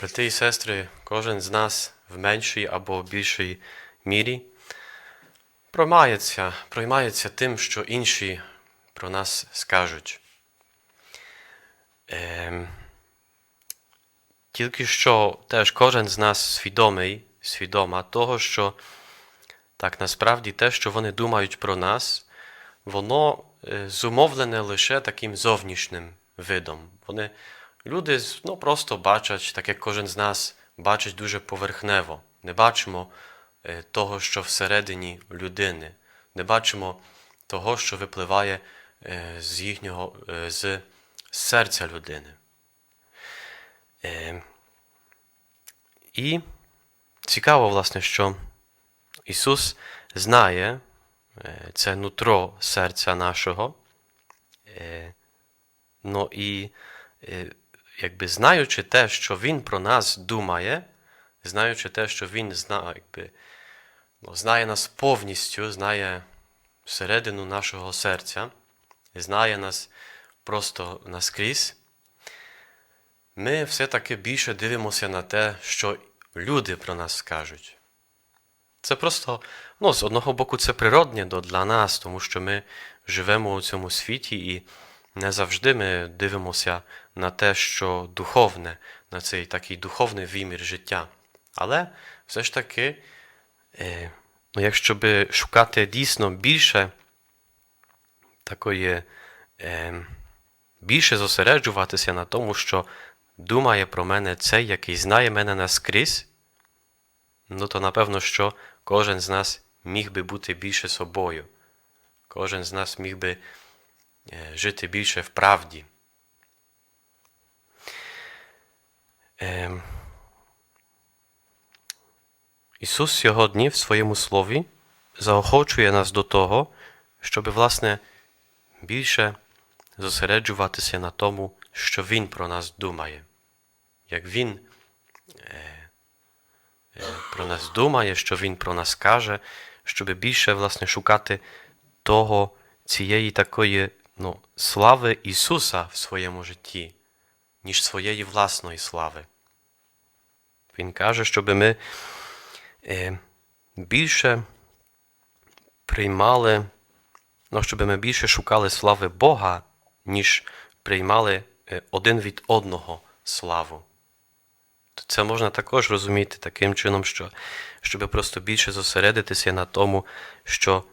Брати і сестри, кожен з нас в меншій або більшій мірі проймається, проймається тим, що інші про нас скажуть. Ем, тільки що теж кожен з нас свідомий, свідома того, що так насправді те, що вони думають про нас, воно е, зумовлене лише таким зовнішнім видом. Вони, люди ну, просто бачать, так як кожен з нас бачить дуже поверхнево. Не бачимо е, того, що всередині людини, не бачимо того, що випливає е, з їхнього е, з серця людини. І цікаво, власне, що Ісус знає це нутро серця нашого. Ну і якби знаючи те, що Він про нас думає, знаючи те, що Він зна, якби, ну, знає нас повністю, знає всередину нашого серця, знає нас просто наскрізь, ми все-таки більше дивимося на те, що люди про нас скажуть. Це просто, ну, з одного боку, це природне для нас, тому що ми живемо у цьому світі і не завжди ми дивимося на те, що духовне, на цей такий духовний вимір життя. Але все ж таки, е, ну, якщо би шукати дійсно більше такої, е, більше зосереджуватися на тому, що думає про мене цей, який знає мене наскрізь, ну то напевно, що кожен з нас міг би бути більше собою. Кожен з нас міг би жити більше в правді. Ем, Ісус сьогодні в своєму слові заохочує нас до того, щоб, власне, більше зосереджуватися на тому, що Він про нас думає. Як Він е, е, про нас думає, що Він про нас каже, щоб більше, власне, шукати того, цієї такої ну, слави Ісуса в своєму житті, ніж своєї власної слави. Він каже, щоб ми е, більше приймали, ну, щоб ми більше шукали слави Бога, ніж приймали е, один від одного славу. Це можна також розуміти таким чином, що щоб просто більше зосередитися на тому, що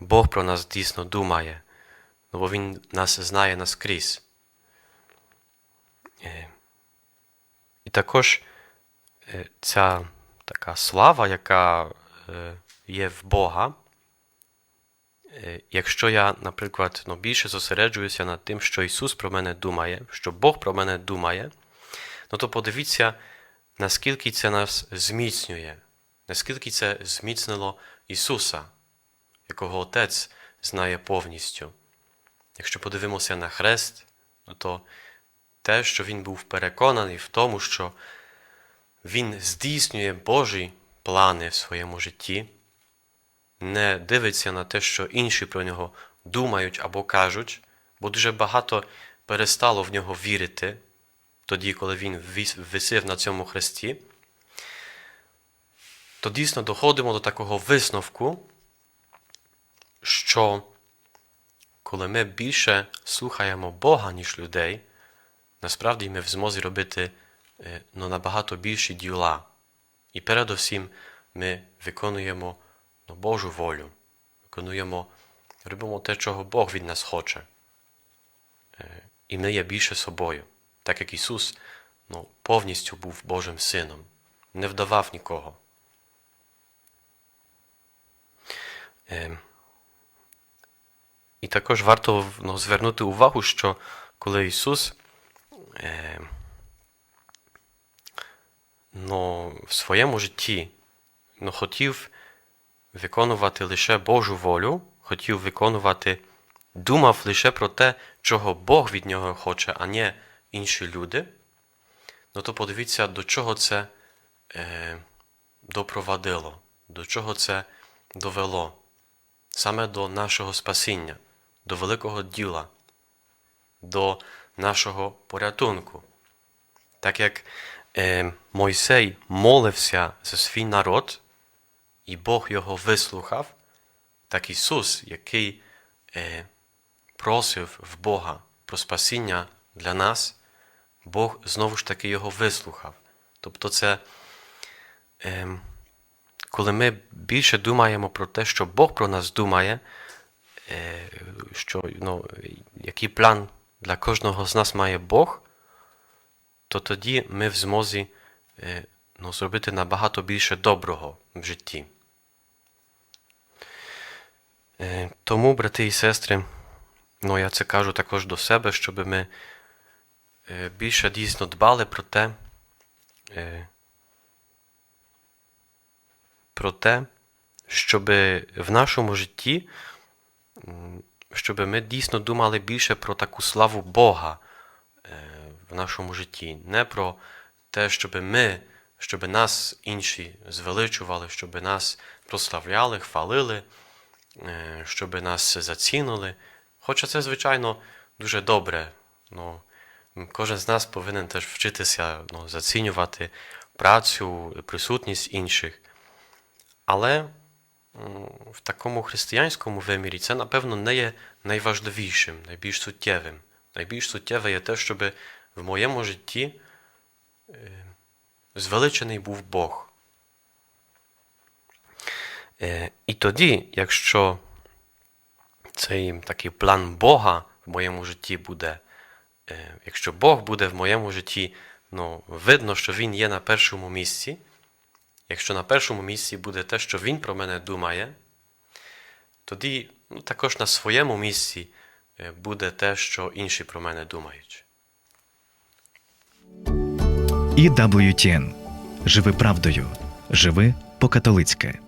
Бог про нас дійсно думає, ну, бо Він нас знає наскрізь. Е, І також е, ця така слава, яка е, є в Бога, якщо я, наприклад, ну, більше зосереджуюся над тим, що Ісус про мене думає, що Бог про мене думає, ну то подивіться, наскільки це нас зміцнює, наскільки це зміцнило Ісуса, якого Отець знає повністю. Якщо подивимося на хрест, ну то те, що Він був переконаний в тому, що Він здійснює Божі плани в своєму житті, не дивиться на те, що інші про нього думають або кажуть, бо дуже багато перестало в нього вірити тоді, коли він висів на цьому хресті, то дійсно доходимо до такого висновку, що коли ми більше слухаємо Бога, ніж людей, насправді ми в змозі робити е, ну, набагато більші діла. І передусім ми виконуємо ну, Божу волю, виконуємо, робимо те, чого Бог від нас хоче. Е, І ми є більше собою, так як Ісус ну, повністю був Божим Сином, не вдавав нікого. І також варто ну, звернути увагу, що коли Ісус е, ну, в своєму житті ну, хотів виконувати лише Божу волю, хотів виконувати, думав лише про те, чого Бог від нього хоче, а не інші люди, ну то подивіться, до чого це е, допровадило, до чого це довело. Саме до нашого спасіння, до великого діла, до нашого порятунку. Так як е, Мойсей молився за свій народ, і Бог його вислухав, так Ісус, який е, просив в Бога про спасіння для нас, Бог знову ж таки його вислухав. Тобто, це е, коли ми більше думаємо про те, що Бог про нас думає, що, ну, який план для кожного з нас має Бог, то тоді ми в змозі е, ну, зробити набагато більше доброго в житті. Е, Тому, брати і сестри, ну, я це кажу також до себе, щоб ми е, більше дійсно дбали про те, е, про те, щоб в нашому житті, щоб ми дійсно думали більше про таку славу Бога е, в нашому житті, не про те, щоб ми, щоб нас інші звеличували, щоб нас прославляли, хвалили, е, щоб нас зацінили. Хоча це, звичайно, дуже добре. Ну, кожен з нас повинен теж вчитися ну, зацінювати працю, присутність інших. Але в такому християнському вимірі це, напевно, не є найважливішим, найбільш суттєвим. Найбільш суттєве є те, щоб в моєму житті е, звеличений був Бог. Е, І тоді, якщо цей такий план Бога в моєму житті буде, е, якщо Бог буде в моєму житті, ну, видно, що Він є на першому місці, якщо на першому місці буде те, що Він про мене думає, тоді ну, також на своєму місці е, буде те, що інші про мене думають. І WTN. Живи правдою. Живи по-католицьки.